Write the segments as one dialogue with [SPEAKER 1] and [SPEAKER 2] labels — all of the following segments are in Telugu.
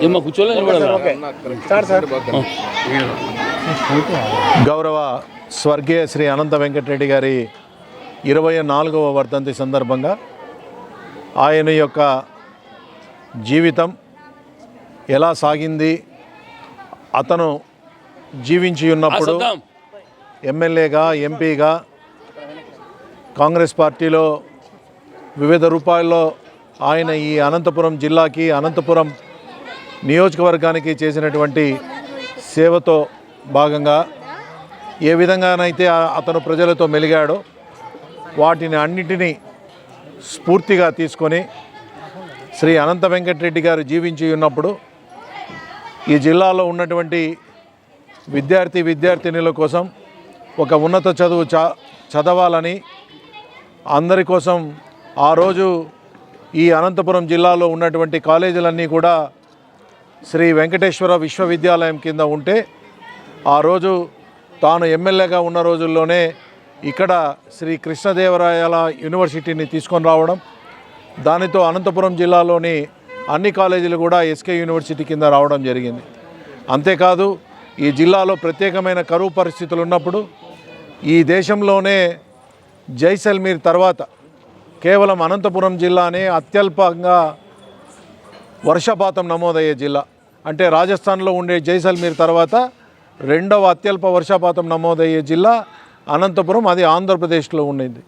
[SPEAKER 1] ఏమో కూర్చోలే?
[SPEAKER 2] గౌరవ స్వర్గీయ శ్రీ అనంత వెంకటరెడ్డి గారి ఇరవై నాలుగవ వర్ధంతి సందర్భంగా ఆయన యొక్క జీవితం ఎలా సాగింది అతను జీవించి ఉన్నప్పుడు. ఎమ్మెల్యేగా ఎంపీగా కాంగ్రెస్ పార్టీలో వివిధ రూపాల్లో ఆయన ఈ అనంతపురం జిల్లాకి అనంతపురం నియోజకవర్గానికి చేసినటువంటి సేవతో భాగంగా ఏ విధంగానైతే అతను ప్రజలతో మెలిగాడో వాటిని అన్నిటినీ స్ఫూర్తిగా తీసుకొని శ్రీ అనంత వెంకటరెడ్డి గారు జీవించి ఉన్నప్పుడు ఈ జిల్లాలో ఉన్నటువంటి విద్యార్థి విద్యార్థినుల కోసం ఒక ఉన్నత చదువు చదవాలని అందరి కోసం ఆ రోజు ఈ అనంతపురం జిల్లాలో ఉన్నటువంటి కాలేజీలన్నీ కూడా శ్రీ వెంకటేశ్వర విశ్వవిద్యాలయం కింద ఉంటే ఆ రోజు తాను ఎమ్మెల్యేగా ఉన్న రోజుల్లోనే ఇక్కడ శ్రీ కృష్ణదేవరాయల యూనివర్సిటీని తీసుకొని రావడం దానితో అనంతపురం జిల్లాలోని అన్ని కాలేజీలు కూడా ఎస్కే యూనివర్సిటీ కింద రావడం జరిగింది. అంతేకాదు ఈ జిల్లాలో ప్రత్యేకమైన కరువు పరిస్థితులు ఉన్నప్పుడు ఈ దేశంలోనే జైసల్మీర్ తర్వాత కేవలం అనంతపురం జిల్లానే అత్యల్పంగా వర్షపాతం నమోదయ్యే జిల్లా. అంటే రాజస్థాన్లో ఉండే జైసల్మీర్ తర్వాత రెండవ అత్యల్ప వర్షపాతం నమోదయ్యే జిల్లా అనంతపురం అది ఆంధ్రప్రదేశ్లో ఉండేది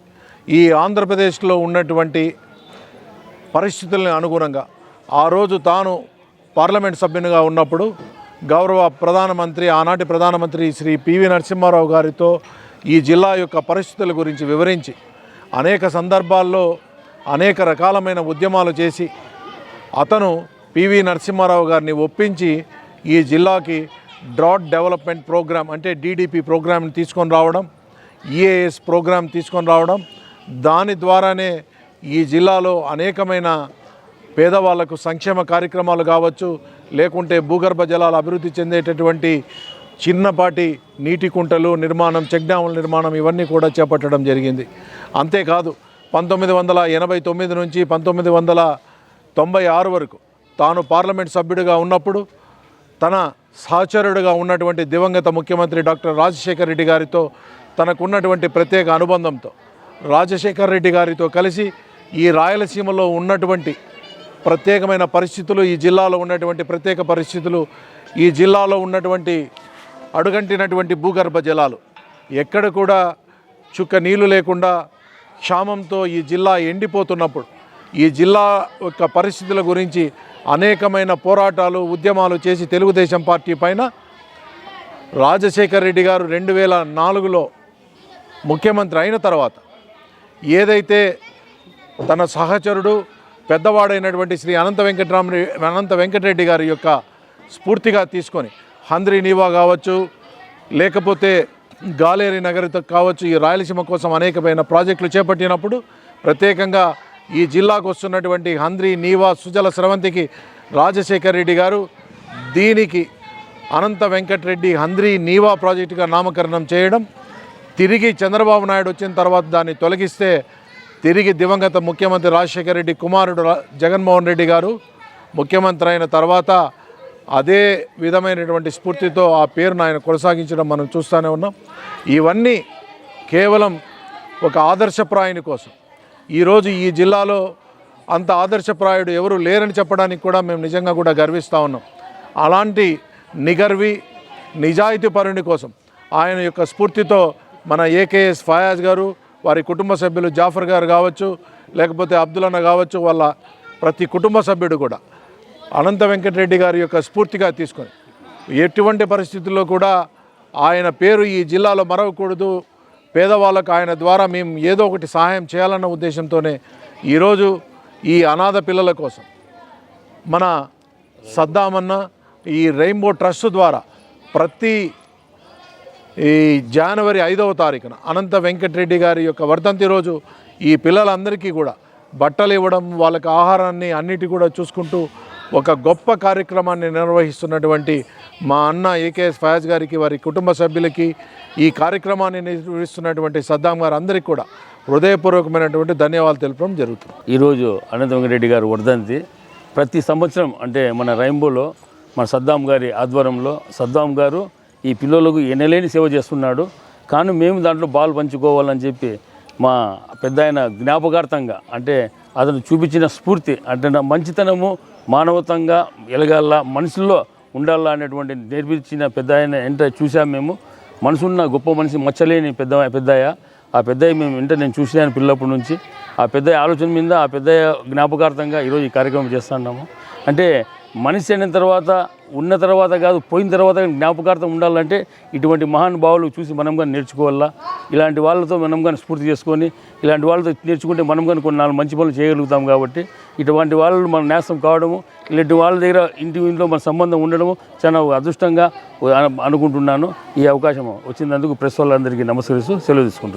[SPEAKER 2] ఈ ఆంధ్రప్రదేశ్లో ఉన్నటువంటి పరిస్థితులను అనుగుణంగా ఆ రోజు తాను పార్లమెంట్ సభ్యునిగా ఉన్నప్పుడు గౌరవ ప్రధానమంత్రి ఆనాటి ప్రధానమంత్రి శ్రీ పివి నరసింహారావు గారితో ఈ జిల్లా యొక్క పరిస్థితుల గురించి వివరించి అనేక సందర్భాల్లో అనేక రకాలమైన ఉద్యమాలు చేసి అతను పివి నరసింహారావు గారిని ఒప్పించి ఈ జిల్లాకి డ్రాట్ డెవలప్మెంట్ ప్రోగ్రామ్ అంటే డీడీపీ ప్రోగ్రామ్ని తీసుకొని రావడం ఈఏఎస్ ప్రోగ్రామ్ తీసుకొని రావడం దాని ద్వారానే ఈ జిల్లాలో అనేకమైన పేదవాళ్ళకు సంక్షేమ కార్యక్రమాలు కావచ్చు లేకుంటే భూగర్భ జలాలు అభివృద్ధి చెందేటటువంటి చిన్నపాటి నీటి కుంటలు నిర్మాణం చెక్ డ్యాముల నిర్మాణం ఇవన్నీ కూడా చేపట్టడం జరిగింది. అంతేకాదు పంతొమ్మిది వందల ఎనభై తొమ్మిది నుంచి పంతొమ్మిది వందల తొంభై ఆరు వరకు తాను పార్లమెంట్ సభ్యుడిగా ఉన్నప్పుడు తన సహచరుడుగా ఉన్నటువంటి దివంగత ముఖ్యమంత్రి డాక్టర్ రాజశేఖర్ రెడ్డి గారితో తనకున్నటువంటి ప్రత్యేక అనుబంధంతో రాజశేఖర్ రెడ్డి గారితో కలిసి ఈ రాయలసీమలో ఉన్నటువంటి ప్రత్యేకమైన పరిస్థితులు ఈ జిల్లాలో ఉన్నటువంటి ప్రత్యేక పరిస్థితులు ఈ జిల్లాలో ఉన్నటువంటి అడుగంటినటువంటి భూగర్భ జలాలు ఎక్కడ కూడా చుక్క నీళ్ళు లేకుండా క్షామంతో ఈ జిల్లా ఎండిపోతున్నప్పుడు ఈ జిల్లా యొక్క పరిస్థితుల గురించి అనేకమైన పోరాటాలు ఉద్యమాలు చేసి తెలుగుదేశం పార్టీ పైన రాజశేఖర్ రెడ్డి గారు రెండు వేల నాలుగులో ముఖ్యమంత్రి అయిన తర్వాత ఏదైతే తన సహచరుడు పెద్దవాడైనటువంటి శ్రీ అనంత వెంకటరామ అనంత వెంకటరెడ్డి గారి యొక్క స్ఫూర్తిగా తీసుకొని హంద్రి నీవా కావచ్చు లేకపోతే గాలేరి నగరితో కావచ్చు ఈ రాయలసీమ కోసం అనేకమైన ప్రాజెక్టులు చేపట్టినప్పుడు ప్రత్యేకంగా ఈ జిల్లాకు వస్తున్నటువంటి హంద్రి నీవా సుజల స్రవంతికి రాజశేఖర్ రెడ్డి గారు దీనికి అనంత వెంకటరెడ్డి హంద్రి నీవా ప్రాజెక్టుగా నామకరణం చేయడం తిరిగి చంద్రబాబు నాయుడు వచ్చిన తర్వాత దాన్ని తొలగిస్తే తిరిగి దివంగత ముఖ్యమంత్రి రాజశేఖర రెడ్డి కుమారుడు జగన్మోహన్ రెడ్డి గారు ముఖ్యమంత్రి అయిన తర్వాత అదే విధమైనటువంటి స్ఫూర్తితో ఆ పేరును ఆయన కొనసాగించడం మనం చూస్తూనే ఉన్నాం. ఇవన్నీ కేవలం ఒక ఆదర్శప్రాయుని కోసం. ఈరోజు ఈ జిల్లాలో అంత ఆదర్శప్రాయుడు ఎవరు లేరని చెప్పడానికి కూడా మేము నిజంగా కూడా గర్విస్తూ ఉన్నాం. అలాంటి నిగర్వి నిజాయితీ పరుని కోసం ఆయన యొక్క స్ఫూర్తితో మన ఏకేఎస్ ఫయాజ్ గారు వారి కుటుంబ సభ్యులు జాఫర్ గారు కావచ్చు లేకపోతే అబ్దులన్న కావచ్చు వాళ్ళ ప్రతి కుటుంబ సభ్యుడు కూడా అనంత వెంకటరెడ్డి గారి యొక్క స్ఫూర్తిగా తీసుకొని ఎటువంటి పరిస్థితుల్లో కూడా ఆయన పేరు ఈ జిల్లాలో మరవకూడదు పేదవాళ్ళకు ఆయన ద్వారా మేము ఏదో ఒకటి సహాయం చేయాలన్న ఉద్దేశంతోనే ఈరోజు ఈ అనాథ పిల్లల కోసం మన సద్దామన్న ఈ రెయిన్బో ట్రస్ట్ ద్వారా ప్రతి ఈ జనవరి ఐదవ తారీఖున అనంత వెంకటరెడ్డి గారి యొక్క వర్ధంతి రోజు ఈ పిల్లలందరికీ కూడా బట్టలు ఇవ్వడం వాళ్ళకి ఆహారాన్ని అన్నిటి కూడా చూసుకుంటూ ఒక గొప్ప కార్యక్రమాన్ని నిర్వహిస్తున్నటువంటి మా అన్న ఏకేఎస్ ఫయాజ్ గారికి వారి కుటుంబ సభ్యులకి ఈ కార్యక్రమాన్ని నిర్వహిస్తున్నటువంటి సద్దాం గారు అందరికీ కూడా హృదయపూర్వకమైనటువంటి ధన్యవాదాలు తెలపడం జరుగుతుంది.
[SPEAKER 1] ఈరోజు అనంత వెంకటరెడ్డి గారు వర్ధంతి ప్రతి సంవత్సరం అంటే మన రైంబోలో మన సద్దాం గారి ఆధ్వర్యంలో సద్దాం గారు ఈ పిల్లలకు ఎనలేని సేవ చేస్తున్నాడు. కానీ మేము దాంట్లో బాల్ పంచుకోవాలని చెప్పి మా పెద్ద ఆయన జ్ఞాపకార్థంగా అంటే అతను చూపించిన స్ఫూర్తి అంటే నా మంచితనము మానవతంగా ఎలగాల మనుషుల్లో ఉండాలా అనేటువంటి నేర్పించిన పెద్ద ఆయన ఎంట చూసాం మేము. మనసున్న గొప్ప మనిషి మచ్చలేని పెద్ద పెద్దయ్య ఆ పెద్దయ్య మేము వెంట నేను చూసాను పిల్లప్పటి నుంచి. ఆ పెద్దయ్య ఆలోచన మీద ఆ పెద్దయ్య జ్ఞాపకార్థంగా ఈరోజు ఈ కార్యక్రమం చేస్తున్నాము. అంటే మనిషి అయిన తర్వాత ఉన్న తర్వాత కాదు పోయిన తర్వాత జ్ఞాపకార్థం ఉండాలంటే ఇటువంటి మహానుభావులు చూసి మనం కానీ నేర్చుకోవాలా? ఇలాంటి వాళ్ళతో మనం కానీ స్ఫూర్తి చేసుకొని ఇలాంటి వాళ్ళతో నేర్చుకుంటే మనం కానీ కొన్ని నాలుగు మంచి పనులు చేయగలుగుతాం కాబట్టి ఇటువంటి వాళ్ళు మన నాశనం కావడము ఇలాంటి వాళ్ళ దగ్గర ఇంటి ఇంట్లో మన సంబంధం ఉండడము చాలా అదృష్టంగా అనుకుంటున్నాను. ఈ అవకాశం వచ్చినందుకు ప్రెస్ వాళ్ళందరికీ నమస్కరిస్తూ సెలవు తీసుకుంటున్నాను.